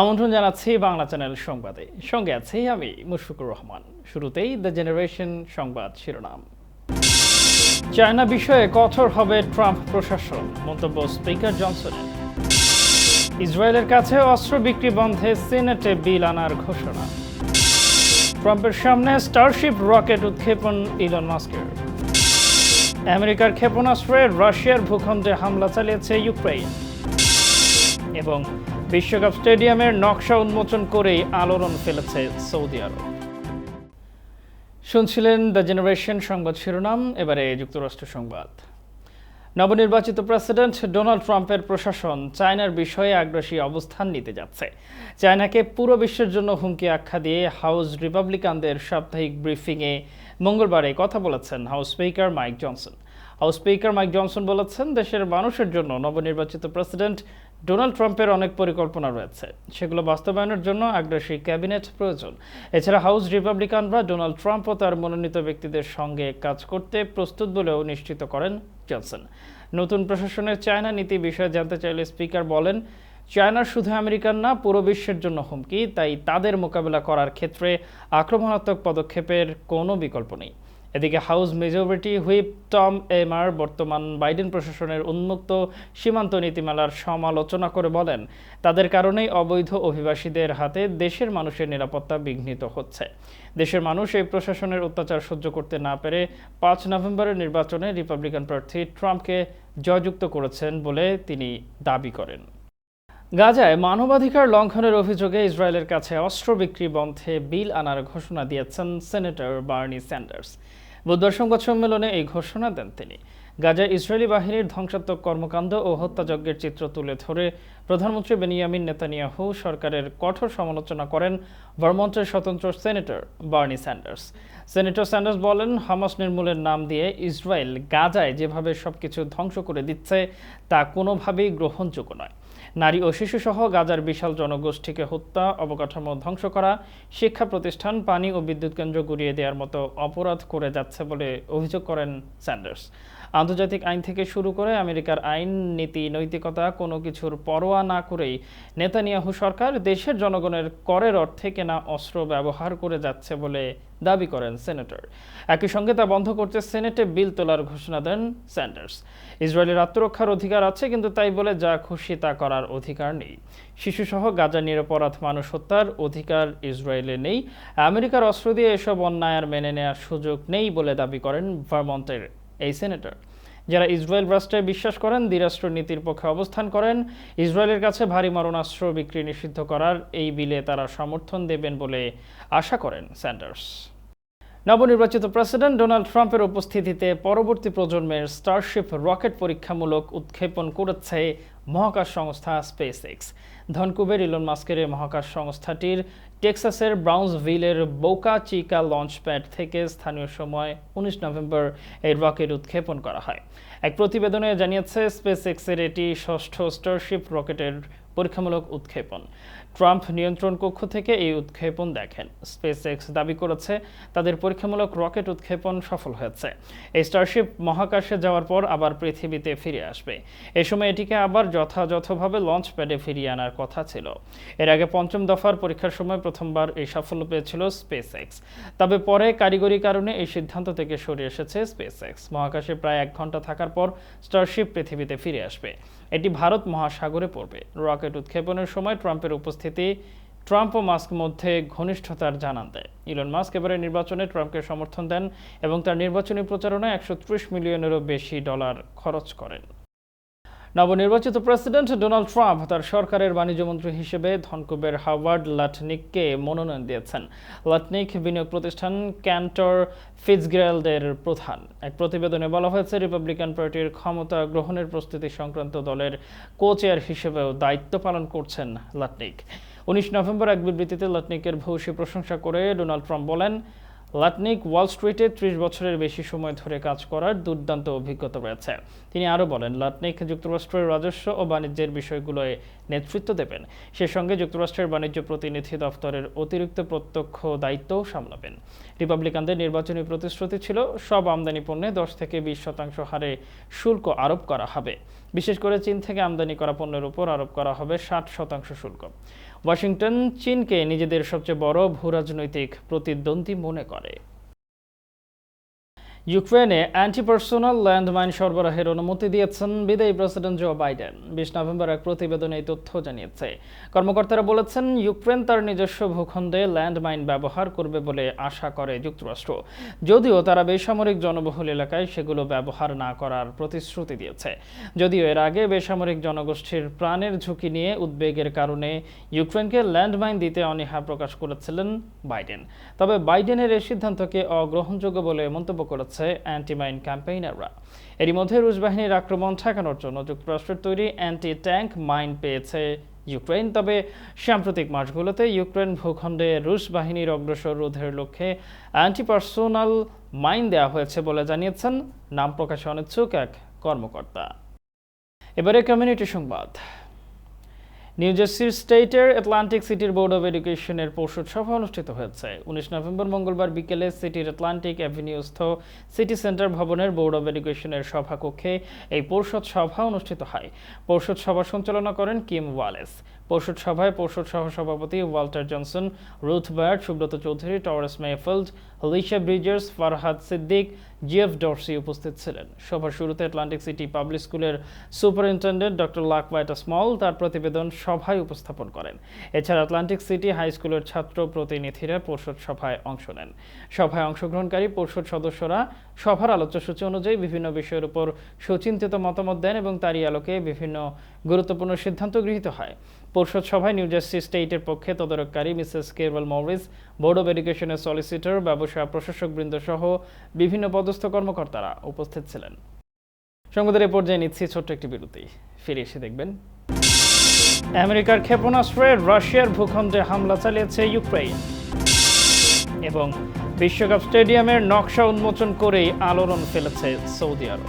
আমন্ত্রণ জানাচ্ছি বাংলা চ্যানেল সংবাদে। সঙ্গে আছি আমি মুশফিকুর রহমান। শুরুতেই দ্য জেনারেশন সংবাদ শিরোনাম। চায়না বিষয়ে কঠোর হবে ট্রাম্প প্রশাসন, মন্তব্য স্পিকার জনসনের। ইসরায়েলের কাছে অস্ত্র বিক্রি বন্ধে সিনেটে বিল আনার ঘোষণা। ট্রাম্পের সামনে স্টারশিপ রকেট উৎক্ষেপণ ইলন মাস্কের। আমেরিকার ক্ষেপণাস্ত্রে রাশিয়ার ভূখণ্ডে হামলা চালিয়েছে ইউক্রেন এবং বিশ্বকাপ স্টেডিয়ামের নকশা উন্মোচন করেই আলোড়ন ফেলেছে সৌদি আরব। শুনছিলেন দ্য জেনারেশন সংবাদ শিরোনাম, এবারে যুক্তরাষ্ট্র সংবাদ। নবনির্বাচিত প্রেসিডেন্ট ডোনাল্ড ট্রাম্পের প্রশাসন চায়নার বিষয়ে আগ্রাসী অবস্থান নিতে যাচ্ছে। চায়নাকে পুরো বিশ্বের জন্য হুমকি আখ্যা দিয়ে হাউস রিপাবলিকানদের সাপ্তাহিক ব্রিফিংয়ে মঙ্গলবারে কথা বলেছেন house speaker Mike Johnson. House speaker Mike Johnson বলেছেন, দেশের মানুষের জন্য নবনির্বাচিত প্রেসিডেন্ট ডোনাল্ড ট্রাম্পের অনেক পরিকল্পনা রয়েছে। সেগুলো বাস্তবায়নের জন্য আগ্রাসী ক্যাবিনেট প্রয়োজন। এছাড়া হাউস রিপাবলিকানরা ডোনাল্ড ট্রাম্প ও তার মনোনীত ব্যক্তিদের সঙ্গে কাজ করতে প্রস্তুত বলেও নিশ্চিত করেন জনসন। নতুন প্রশাসনের চায়না নীতি বিষয়ে জানতে চাইলে স্পিকার বলেন, চায়না শুধু আমেরিকান না, পুরো বিশ্বের জন্য হুমকি, তাই তাদের মোকাবেলা করার ক্ষেত্রে আক্রমণাত্মক পদক্ষেপের কোনো বিকল্প নেই। এদিকে house majority whip Tom Emmer বর্তমান বাইডেন প্রশাসনের উন্মুক্ত সীমান্ত নীতিমালার সমালোচনা করে বলেন, তাদের কারণেই অবৈধ অভিবাসীদের হাতে দেশের মানুষের নিরাপত্তা বিঘ্নিত হচ্ছে। দেশের মানুষ এই প্রশাসনের অত্যাচার সহ্য করতে না পেরে পাঁচ নভেম্বরের নির্বাচনে রিপাবলিকান প্রার্থী ট্রাম্পকে জয়যুক্ত করেছেন বলে তিনি দাবি করেন। গাজায় মানবাধিকার লঙ্ঘনের অভিযোগে ইসরায়েলের কাছে অস্ত্র বিক্রি বন্ধে বিল আনার ঘোষণা দিয়েছেন সেনেটর বার্নি স্যান্ডার্স। বুধবার সংবাদ সম্মেলনে এই ঘোষণা দেন তিনি। গাজায় ইসরায়েলি বাহিনীর ধ্বংসাত্মক কর্মকাণ্ড ও হত্যাযজ্ঞের চিত্র তুলে ধরে প্রধানমন্ত্রী বেনিয়ামিন নেতানিয়াহু সরকারের কঠোর সমালোচনা করেন ভারমন্টের স্বতন্ত্র senator Bernie Sanders. Senator Sanders বলেন, হামাস নির্মূলের নাম দিয়ে ইসরায়েল গাজায় যেভাবে সবকিছু ধ্বংস করে দিচ্ছে, তা কোনোভাবেই গ্রহণযোগ্য নয়। নারী ও শিশুসহ গাজার বিশাল জনগোষ্ঠীকে হত্যা, অবকাঠামো ধ্বংস করা, শিক্ষা প্রতিষ্ঠান, পানি ও বিদ্যুৎ কেন্দ্র গুড়িয়ে দেওয়ার মতো অপরাধ করে যাচ্ছে বলে অভিযোগ করেন স্যান্ডার্স। আন্তর্জাতিক আইন থেকে শুরু করে আমেরিকার আইন, নীতি, নৈতিকতা কোনো কিছুর পরোয়া না করেই নেতানিয়াহু সরকার দেশের জনগণের করের অর্থে কেনা অস্ত্র ব্যবহার করে যাচ্ছে বলে দাবি করেন সেনেটর। একই সঙ্গে তা বন্ধ করতে সেনেটে বিল তোলার ঘোষণা দেন স্যান্ডার্স। ইসরায়েলের আত্মরক্ষার অধিকার আছে, কিন্তু তাই বলে যা খুশি তা করার অধিকার নেই। শিশুসহ গাজা নিরপরাধ মানুষ হত্যার অধিকার ইসরায়েলে নেই। আমেরিকার অস্ত্র দিয়ে এসব অন্যায় আর মেনে নেওয়ার সুযোগ নেই বলে দাবি করেন ভার্মন্টের এই সেনেটর। যারা ইসরায়েল রাষ্ট্রে বিশ্বাস করেন দ্বিরাষ্ট্র নীতির পক্ষে অবস্থান করেন, ইসরায়েলের কাছে ভারী মারণাস্ত্র বিক্রি নিষিদ্ধ করার এই বিলে তারা সমর্থন দেবেন বলে আশা করেন স্যান্ডার্স। নবনির্বাচিত প্রেসিডেন্ট ডোনাল্ড ট্রাম্পের উপস্থিতিতে পরবর্তী প্রজন্মের স্টারশিপ রকেট পরীক্ষামূলক উৎক্ষেপণ করেছে মহাকাশ সংস্থা স্পেস এক্স ধনকুবের ইলন মাস্কের মহাকাশ সংস্থাটির টেক্সাসের ব্রাউন্সভিলের বোকা চিকা লঞ্চ প্যাড থেকে স্থানীয় সময় উনিশ নভেম্বর এই রকেট উৎক্ষেপণ করা হয়। এক প্রতিবেদনে জানিয়েছে স্পেস এক্সের এটি ষষ্ঠ স্টারশিপ রকেটের পরীক্ষামূলক উৎক্ষেপণ। ট্রাম্প নিয়ন্ত্রণ কক্ষ থেকে এই উৎক্ষেপণ দেখেন। স্পেস এক্স দাবি করেছে, তাদের পরীক্ষামূলক রকেট উৎক্ষেপণ সফল হয়েছে। এই স্টারশিপ মহাকাশে যাওয়ার পর আবার পৃথিবীতে ফিরে আসবে। এ সময় এটিকে আবার যথাযথভাবে লঞ্চ প্যাডে ফিরিয়ে আনার কথা ছিল। এর আগে পঞ্চম দফার পরীক্ষার সময় প্রথমবার এই সাফল্য পেয়েছিল স্পেস এক্স তবে পরে কারিগরি কারণে এই সিদ্ধান্ত থেকে সরে এসেছে স্পেস এক্স মহাকাশে প্রায় এক ঘণ্টা থাকার পর স্টারশিপ পৃথিবীতে ফিরে আসবে। এটি ভারত মহাসাগরে পড়বে। রকেট উৎক্ষেপণের সময় ট্রাম্পের উপস্থিতি ট্রাম্প ও মাস্ক মধ্যে ঘনিষ্ঠতার জানান দেয়। ইলন মাস্ক এবারে নির্বাচনে ট্রাম্পকে সমর্থন দেন এবং তার নির্বাচনী প্রচারণায় একশো ত্রিশ মিলিয়নেরও বেশি ডলার খরচ করেন। নবনির্বাচিত প্রেসিডেন্ট ডোনাল্ড ট্রাম্প তার সরকারের বাণিজ্যমন্ত্রী হিসেবে ধনকুবের হাওয়ার্ড লাটনিককে মনোনয়ন দিয়েছেন। লাটনিক বিনিয়োগ প্রতিষ্ঠান ক্যান্টর ফিটসগ্রেলদের প্রধান। এক প্রতিবেদনে বলা হয়েছে, রিপাবলিকান পার্টির ক্ষমতা গ্রহণের প্রস্তুতি সংক্রান্ত দলের কো চেয়ার হিসেবেও দায়িত্ব পালন করছেন লাটনিক। উনিশ নভেম্বর এক বিবৃতিতে লাটনিকের ভূয়সী প্রশংসা করে ডোনাল্ড ট্রাম্প বলেন লাটনিক ওয়াল স্ট্রিটে ত্রিশ বছরের বেশি সময় ধরে কাজ করার দুর্দান্ত অভিজ্ঞতা রয়েছে। তিনি আরও বলেন, লাটনিক যুক্তরাষ্ট্রের রাজস্ব ও বাণিজ্যের বিষয়গুলোয় নেতৃত্ব দেবেন। সে সঙ্গে যুক্তরাষ্ট্রের বাণিজ্য প্রতিনিধি দফতরের অতিরিক্ত প্রত্যক্ষ দায়িত্বও সামলাবেন। রিপাবলিকানদের নির্বাচনী প্রতিশ্রুতি ছিল, সব আমদানি পণ্যে দশ থেকে বিশ শতাংশ হারে শুল্ক আরোপ করা হবে। বিশেষ করে চীন থেকে আমদানি করা পণ্যের উপর আরোপ করা হবে ষাট শতাংশ শুল্ক। ওয়াশিংটন চীনকে নিজেদের সবচেয়ে বড় ভূরাজনৈতিক প্রতিদ্বন্দ্বী মনে করে। ইউক্রেনে অ্যান্টিপার্সোনাল ল্যান্ডমাইন সরবরাহের অনুমতি দিয়েছেন বিদায়ী প্রেসিডেন্ট জো বাইডেন। বিশ নভেম্বর এক প্রতিবেদনে এই তথ্য জানিয়েছে। কর্মকর্তারা বলেছেন, ইউক্রেন তার নিজস্ব ভূখণ্ডে ল্যান্ডমাইন ব্যবহার করবে বলে আশা করে যুক্তরাষ্ট্র। যদিও তারা বেসামরিক জনবহুল এলাকায় সেগুলো ব্যবহার না করার প্রতিশ্রুতি দিয়েছে। যদিও এর আগে বেসামরিক জনগোষ্ঠীর প্রাণের ঝুঁকি নিয়ে উদ্বেগের কারণে ইউক্রেনকে ল্যান্ডমাইন দিতে অনীহা প্রকাশ করেছিলেন বাইডেন। তবে বাইডেনের এই সিদ্ধান্তকে অগ্রহণযোগ্য বলে মন্তব্য করেছে অ্যান্টিমাইন ক্যাম্পেইনাররা এরই মধ্যে রুশ বাহিনীর আক্রমণ ঠেকানোর জন্য যুক্তরাষ্ট্রের তৈরি অ্যান্টি ট্যাঙ্ক মাইন পেয়েছে ইউক্রেন তবে সাম্প্রতিক মাসগুলোতে ইউক্রেন ভূখণ্ডে রুশ বাহিনীর অগ্রসর রোধের লক্ষ্যে অ্যান্টিপার্সোনাল মাইন দেওয়া হয়েছে বলে জানিয়েছেন। নাম প্রকাশে অনিচ্ছুক এক কর্মকর্তা। এবারে কমিউনিটি সংবাদ। নিউ জার্সির স্টেটের অ্যাটলান্টিক সিটির বোর্ড অব এডুকেশনের পর্ষদ সভা অনুষ্ঠিত হয়েছে। উনিশ নভেম্বর মঙ্গলবার বিকেলে সিটির অ্যাটলান্টিক অ্যাভিনিউস্থ সিটি সেন্টার ভবনের বোর্ড অব এডুকেশনের সভাকক্ষে এই পর্ষদ সভা অনুষ্ঠিত হয়। পর্ষদ সভা সঞ্চালনা করেন কিম ওয়ালেস। পর্ষদ সভায় পর্ষদ সহ সভাপতি Walter Johnson, Ruth Bayard, Subrata Chowdhury, Torres Mayfield Lisha Bridgers, Farhad Siddique, GF Dorsey উপস্থিত ছিলেন। সভার শুরুতে আটলান্টিক সিটি পাবলিক স্কুলের সুপারিনটেন্ডেন্ট ডক্টর লাকওয়াইটা স্মল তার প্রতিবেদন সভায় উপস্থাপন করেন। এছাড়া আটলান্টিক সিটি হাই স্কুলের ছাত্র প্রতিনিধিরা পর্ষদ সভায় অংশ নেন। সভায় অংশগ্রহণকারী পর্ষদ সদস্যরা সভার আলোচ্যসূচি অনুযায়ী বিভিন্ন বিষয়ের উপর সুচিন্তিত মতামত দেন এবং তারই আলোকে বিভিন্ন গুরুত্বপূর্ণ সিদ্ধান্ত গৃহীত হয়। পর্ষদ সভায় নিউ জার্সি স্টেটের পক্ষে তদারককারী Mrs Carol Morris, board of এডুকেশনের সলিসিটর, ব্যবসা প্রশাসকবৃন্দ সহ বিভিন্ন পদস্থ কর্মকর্তারা উপস্থিত ছিলেন। সংবাদের এ পর্যায়ে নিচ্ছি ছোট্ট একটি বিরতি। ফিরে এসে দেখবেন। আমেরিকার ক্ষেপণাস্ত্রে রাশিয়ার ভূখণ্ডে হামলা চালিয়েছে ইউক্রেন এবং বিশ্বকাপ স্টেডিয়ামের নকশা উন্মোচন করেই আলোড়ন ফেলেছে সৌদি আরব।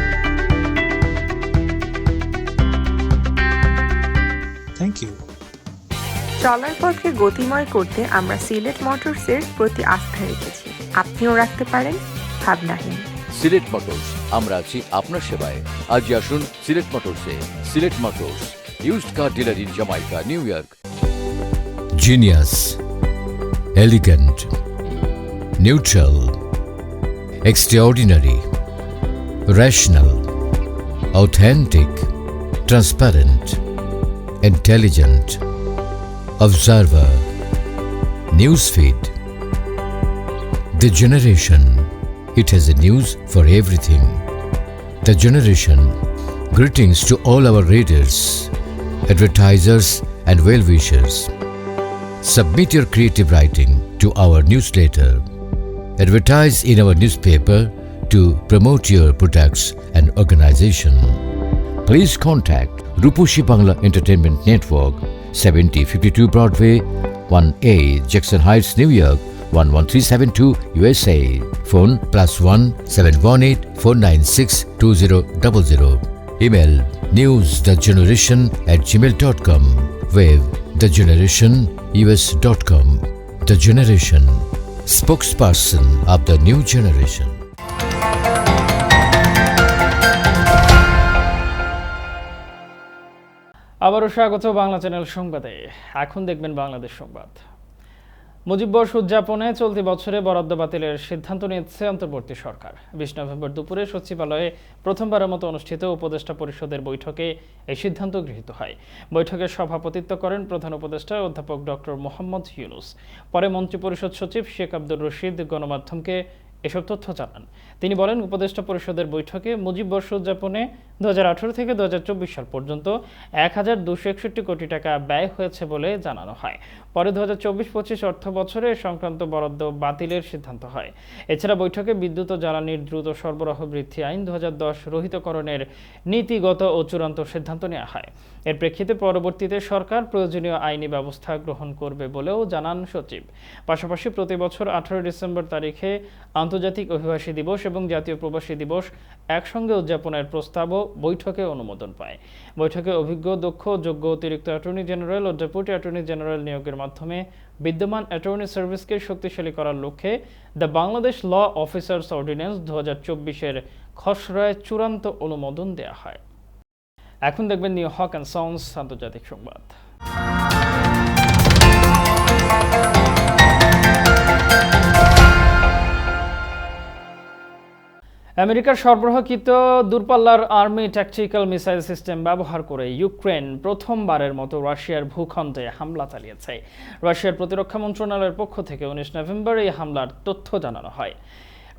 থ্যাংক ইউ চলার পথকে গতিময় করতে আমরা সিলেট মোটরসের প্রতি আস্থা রেখেছি। আপনিও রাখতে পারেন ভাবনাহীন। সিলেট মোটরস আমরা আছি আপনার সেবায়। আজই আসুন Sylhet মোটরসে। Sylhet motors used car dealer in Jamaica New York Genius, elegant, neutral, extraordinary, rational, authentic, transparent, intelligent, observer, newsfeed. The generation, it has a news for everything. The generation, greetings to all our readers, advertisers, and well wishers. Submit your creative writing to our newsletter. Advertise in our newspaper to promote your products and organization. Please contact Rupashi Bangla entertainment network seventy fifty two Broadway one A Jackson Heights New York one one three seven two USA phone plus one seven one eight four nine six two zero double zero email news the generation at Gmail dot com web the generation US dot com the generation spokesperson of the new generation. আবারও স্বাগত Bangla channel সংবাদে। এখন দেখবেন বাংলাদেশ সংবাদ। মুজিববর্ষ উদযাপনে চলতি বছরে বরাদ্দ বাতিলের সিদ্ধান্ত নিয়েছে অন্তর্বর্তী সরকার। বিশ নভেম্বর দুপুরে সচিবালয়ে প্রথমবারের মতো অনুষ্ঠিত উপদেষ্টা পরিষদের বৈঠকে এই সিদ্ধান্ত গৃহীত হয়। বৈঠকে সভাপতিত্ব করেন প্রধান উপদেষ্টা অধ্যাপক ডক্টর মোহাম্মদ ইউনুস। পরে মন্ত্রিপরিষদ সচিব শেখ আব্দুর রশিদ গণমাধ্যমকে এসব তথ্য জানান। তিনি বলেন, উপদেষ্টা পরিষদের বৈঠকে মুজিব বর্ষ উদযাপনে দু থেকে দু সাল পর্যন্ত এক হাজার দুশো একষট্টি কোটি টাকা ব্যয় হয়েছে বলে জানানো হয়। পরে দু হাজার চব্বিশ পঁচিশ অর্থ বছরে সংক্রান্ত বরাদ্দ বাতিলের সিদ্ধান্ত হয়। এছাড়া বৈঠকে বিদ্যুৎ ও জ্বালানির দ্রুত সরবরাহ বৃদ্ধি আইন দু রহিতকরণের নীতিগত ও চূড়ান্ত সিদ্ধান্ত নেওয়া হয়। এর প্রেক্ষিতে পরবর্তীতে সরকার প্রয়োজনীয় আইনি ব্যবস্থা গ্রহণ করবে বলেও জানান সচিব। পাশাপাশি প্রতি বছর আঠারোই ডিসেম্বর তারিখে আন্তর্জাতিক অভিবাসী দিবস এবং জাতীয় প্রবাসী দিবস একসঙ্গে উদযাপনের প্রস্তাবও বৈঠকে অনুমোদন পায়। বৈঠকে অভিজ্ঞ, দক্ষ যোগ্য অতিরিক্ত অ্যাটর্নি জেনারেল ও ডেপুটি অ্যাটর্নি জেনারেল নিয়োগের মাধ্যমে বিদ্যমান অ্যাটর্নি সার্ভিসকে শক্তিশালী করার লক্ষ্যে the Bangladesh law officers ordinance দু হাজার চব্বিশের খসড়ায় চূড়ান্ত অনুমোদন দেওয়া হয়। এখন দেখবেন নিউ হক অ্যান্ড সাউন্ডস আন্তর্জাতিক সংবাদ। আমেরিকার সরবরাহকৃত দূরপাল্লার আর্মি ট্যাকটিক্যাল মিসাইল সিস্টেম ব্যবহার করে ইউক্রেন প্রথমবারের মতো রাশিয়ার ভূখণ্ডে হামলা চালিয়েছে। রাশিয়ার প্রতিরক্ষা মন্ত্রণালয়ের পক্ষ থেকে উনিশ নভেম্বর এই হামলার তথ্য জানানো হয়।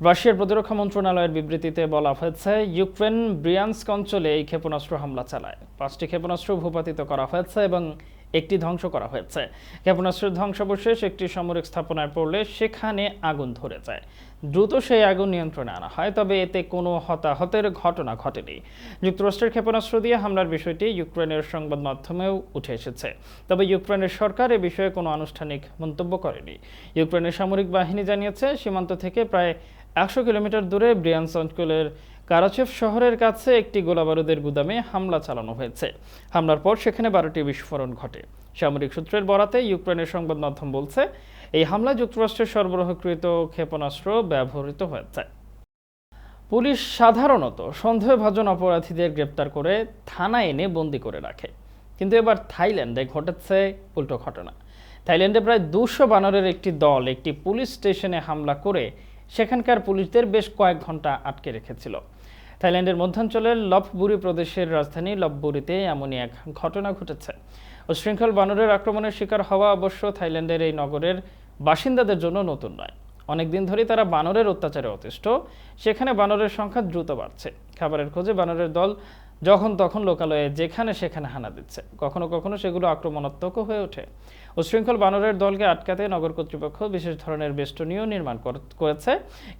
রাশিয়ার প্রতিরক্ষা মন্ত্রণালয়ের বিবৃতিতে বলা হয়েছে, ইউক্রেন ব্রিয়ান্স্ক অঞ্চলে এই ক্ষেপণাস্ত্র হামলা চালায়। পাঁচটি ক্ষেপণাস্ত্র ভূপাতিত করা হয়েছে এবং একটি ধ্বংস করা হয়েছে। ক্ষেপণাস্ত্রের ধ্বংসাবশেষ একটি সামরিক স্থাপনায় পড়লে সেখানে আগুন ধরে যায়। দ্রুত সেই আগুন নিয়ন্ত্রণে আনা হয়, তবে এতে কোনো হতাহতের ঘটনা ঘটেনি। যুক্তরাষ্ট্রের ক্ষেপণাস্ত্র দিয়ে হামলার বিষয়টি ইউক্রেনের সংবাদ মাধ্যমেও উঠে এসেছে। তবে ইউক্রেনের সরকার এ বিষয়ে কোনো আনুষ্ঠানিক মন্তব্য করেনি। ইউক্রেনের সামরিক বাহিনী জানিয়েছে, সীমান্ত থেকে প্রায় একশো কিলোমিটার দূরে ব্রিয়ান্স অঞ্চলের কারাচেভ শহরের কাছে একটি গোলাবারুদের গুদামে হামলা চালানো হয়েছে। হামলার পর সেখানে বারোটি বিস্ফোরণ ঘটে। সামরিক সূত্রের বরাতে ইউক্রেনের সংবাদ মাধ্যম বলছে, এই হামলায় যুক্তরাষ্ট্রের সরবরাহকৃত ক্ষেপণাস্ত্র ব্যবহৃত হয়েছে। পুলিশ সাধারণত সন্দেহভাজন অপরাধীদের গ্রেপ্তার করে থানায় এনে বন্দি করে রাখে। কিন্তু এবার থাইল্যান্ডে ঘটেছে উল্টো ঘটনা। থাইল্যান্ডে প্রায় দুশো বানরের একটি দল একটি পুলিশ স্টেশনে হামলা করে সেখানকার পুলিশদের বেশ কয়েক ঘণ্টা আটকে রেখেছিল। থাইল্যান্ডের মধ্যাঞ্চলের লপবুরি প্রদেশের রাজধানী লপবুরিতে এমনই এক ঘটনা ঘটেছে। উশৃঙ্খল বানরের আক্রমণের শিকার হওয়া অবশ্য থাইল্যান্ডের এই নগরের বাসিন্দাদের জন্য নতুন নয়। অনেকদিন ধরেই তারা বানরের অত্যাচারে অতিষ্ঠ। সেখানে বানরের সংখ্যা দ্রুত বাড়ছে। খাবারের খোঁজে বানরের দল যখন তখন লোকালয়ে যেখানে সেখানে হানা দিচ্ছে। কখনো কখনো সেগুলো আক্রমণাত্মকও হয়ে ওঠে। উশৃঙ্খল বানরের দলকে আটকাতে নগর কর্তৃপক্ষ বিশেষ ধরনের বেষ্টনীয় নির্মাণ করেছে।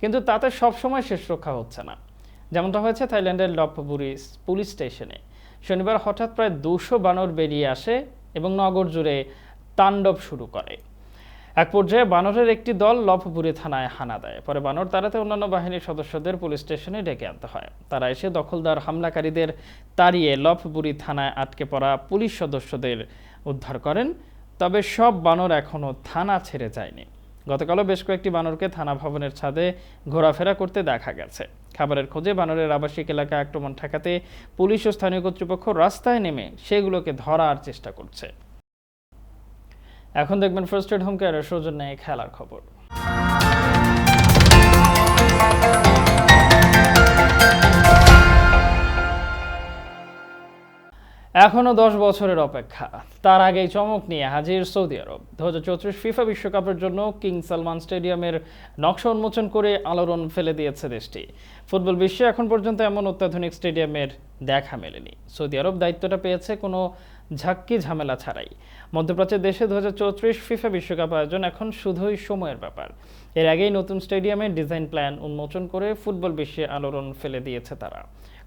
কিন্তু তাতে সবসময় শেষ রক্ষা হচ্ছে না। যেমনটা হয়েছে থাইল্যান্ডের লপবুরি পুলিশ স্টেশনে। শনিবার হঠাৎ প্রায় দুশো বানর বেরিয়ে আসে এবং নগর জুড়ে তাণ্ডব শুরু করে। এক পর্যায়ে বানরের একটি দল লভপুরি থানায় হানা দেয়। পরে বানর তাড়াতে অন্যান্য বাহিনীর সদস্যদের পুলিশ স্টেশনে ডেকে আনতে হয়। তারা এসে দখলদার হামলাকারীদের তাড়িয়ে লভপুরি থানায় আটকে পড়া পুলিশ সদস্যদের উদ্ধার করেন। তবে সব বানর এখনও থানা ছেড়ে যায়নি। গতকালও বেশ কয়েকটি বানরকে থানা ভবনের ছাদে ঘোরাফেরা করতে দেখা গেছে। খাবারের খোঁজে বানরের আবাসিক এলাকায় আক্রমণ ঠেকাতে পুলিশ ও স্থানীয় কর্তৃপক্ষ রাস্তায় নেমে সেগুলোকে ধরার চেষ্টা করছে। এখন দেখবেন ফার্স্ট এড হোম কেয়ারের সৌজন্যে খেলার খবর। এখনও দশ বছরের অপেক্ষা। তার আগেই চমক নিয়ে হাজির সৌদি আরব। দু হাজার চৌত্রিশ ফিফা বিশ্বকাপের জন্য কিং সালমান স্টেডিয়ামের নকশা উন্মোচন করে আলোড়ন ফেলে দিয়েছে দেশটি। ফুটবল বিশ্বে এখন পর্যন্ত এমন অত্যাধুনিক স্টেডিয়ামের দেখা মেলেনি। সৌদি আরব দায়িত্বটা পেয়েছে কোনো ঝাক্কি ঝামেলা ছাড়াই। মধ্যপ্রাচ্যের দেশে দু হাজার চৌত্রিশ ফিফা বিশ্বকাপ আয়োজন এখন শুধুই সময়ের ব্যাপার। এর আগেই নতুন স্টেডিয়ামের ডিজাইন প্ল্যান উন্মোচন করে ফুটবল বিশ্বে আলোড়ন ফেলে দিয়েছে তারা।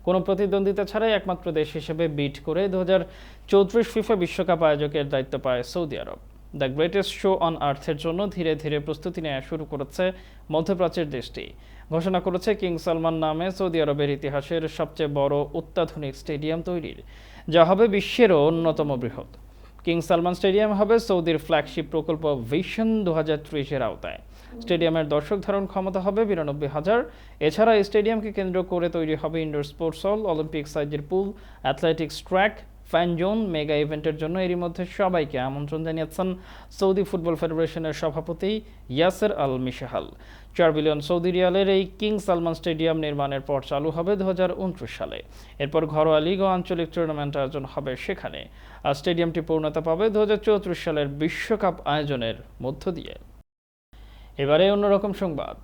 কোনো প্রতিদ্বন্দ্বিতা ছাড়াই একমাত্র দেশ হিসেবে বিট করে দু হাজার চৌত্রিশ ফিফা বিশ্বকাপ আয়োজকের দায়িত্ব পায় Saudi Arab. The greatest show on আর্থের জন্য ধীরে ধীরে প্রস্তুতি নেওয়া শুরু করেছে মধ্যপ্রাচ্যের দেশটি। ঘোষণা করেছে কিং সালমান নামে সৌদি আরবের ইতিহাসের সবচেয়ে বড় অত্যাধুনিক স্টেডিয়াম তৈরির, যা হবে বিশ্বেরও অন্যতম বৃহৎ। কিং সালমান স্টেডিয়াম হবে সৌদির ফ্ল্যাগশিপ প্রকল্প ভিশন দু হাজার ত্রিশের আওতায়। স্টেডিয়ামের দর্শক ধারণ ক্ষমতা হবে বিরানব্বই হাজার। এছাড়া স্টেডিয়ামকে কেন্দ্র করে তৈরি হবে ইনডোর স্পোর্টস হল অলিম্পিক সাইজের pool athletics track fan zone mega ইভেন্টের জন্য এরই মধ্যে সবাইকে আমন্ত্রণ জানিয়েছেন সৌদি ফুটবল ফেডারেশনের সভাপতি ইয়াসের আল মিশাহাল চার বিলিয়ন সৌদি রিয়ালের এই কিং সালমান স্টেডিয়াম নির্মাণের পর চালু হবে দু হাজার উনত্রিশ সালে। এরপর ঘরোয়া লিগ ও আঞ্চলিক টুর্নামেন্ট আয়োজন হবে সেখানে। আর স্টেডিয়ামটি পূর্ণতা পাবে দু হাজার চৌত্রিশ সালের বিশ্বকাপ আয়োজনের মধ্য দিয়ে। এবারে অন্যরকম সংবাদ।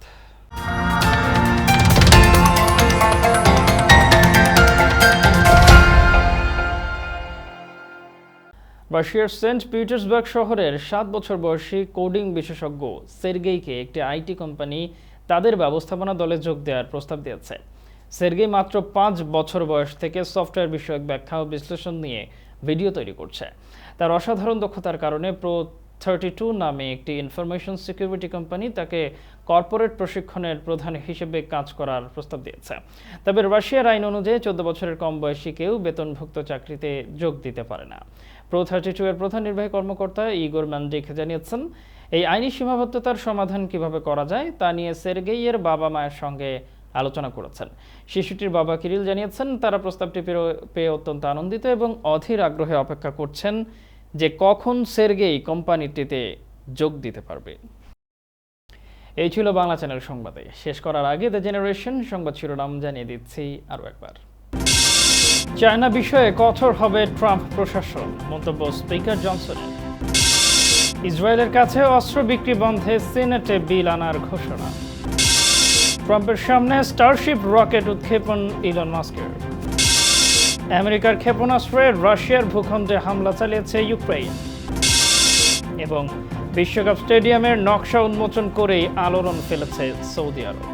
রাশিয়ার সেন্ট পিটার্সবার্গ শহরের সাত বছর বয়সী কোডিং বিশেষজ্ঞ সের্গেইকে একটি আইটি কোম্পানি তাদের ব্যবস্থাপনা দলে যোগ দেওয়ার প্রস্তাব দিয়েছে। সের্গেই মাত্র পাঁচ বছর বয়স থেকে সফটওয়্যার বিষয়ক ব্যাখ্যা ও বিশ্লেষণ নিয়ে ভিডিও তৈরি করছে। তার অসাধারণ দক্ষতার কারণে থার্টি টু নামে একটি ইনফরমেশন সিকিউরিটি কোম্পানি তাকে কর্পোরেট প্রশিক্ষণের প্রধান হিসেবে কাজ করার প্রস্তাব দিয়েছে। তবে রাশিয়ার আইন অনুযায়ী চোদ্দ বছরের কম বয়সী কেউ বেতনভুক্ত চাকরিতে যোগ দিতে পারে না। প্রো থার্টি টু এর প্রধান নির্বাহী কর্মকর্তা ইগোর ম্যান্ডিক জানিয়েছেন, এই আইনি সীমাবদ্ধতার সমাধান কীভাবে করা যায় তা নিয়ে সের্গেইয়ের বাবা মায়ের সঙ্গে আলোচনা করেছেন। শিশুটির বাবা কিরিল জানিয়েছেন, তারা প্রস্তাবটি পেরো- পেয়ে অত্যন্ত আনন্দিত এবং অধীর আগ্রহে অপেক্ষা করছেন যে কখন সের্গেই কোম্পানিটিতে যোগ দিতে পারবে। এই ছিল বাংলা চ্যানেল সংবাদে। শেষ করার আগে দ্য জেনারেশন সংবাদ শিরোনাম জানিয়ে দিচ্ছি আরও একবার। চায়না বিষয়ে কঠোর হবে ট্রাম্প প্রশাসন, মন্তব্য স্পিকার জনসনের ইসরায়েলের কাছে অস্ত্র বিক্রি বন্ধে সিনেটে বিল আনার ঘোষণা। ট্রাম্পের সামনে স্টারশিপ রকেট উৎক্ষেপণ ইলন মাস্কের আমেরিকার ক্ষেপণাস্ত্রে রাশিয়ার ভূখণ্ডে হামলা চালিয়েছে ইউক্রেন এবং বিশ্বকাপ স্টেডিয়ামের নকশা উন্মোচন করেই আলোড়ন ফেলেছে সৌদি আরব।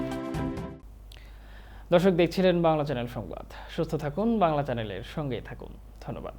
দর্শক, দেখছিলেন বাংলা চ্যানেল সংবাদ। সুস্থ থাকুন, বাংলা চ্যানেলের সঙ্গেই থাকুন। ধন্যবাদ।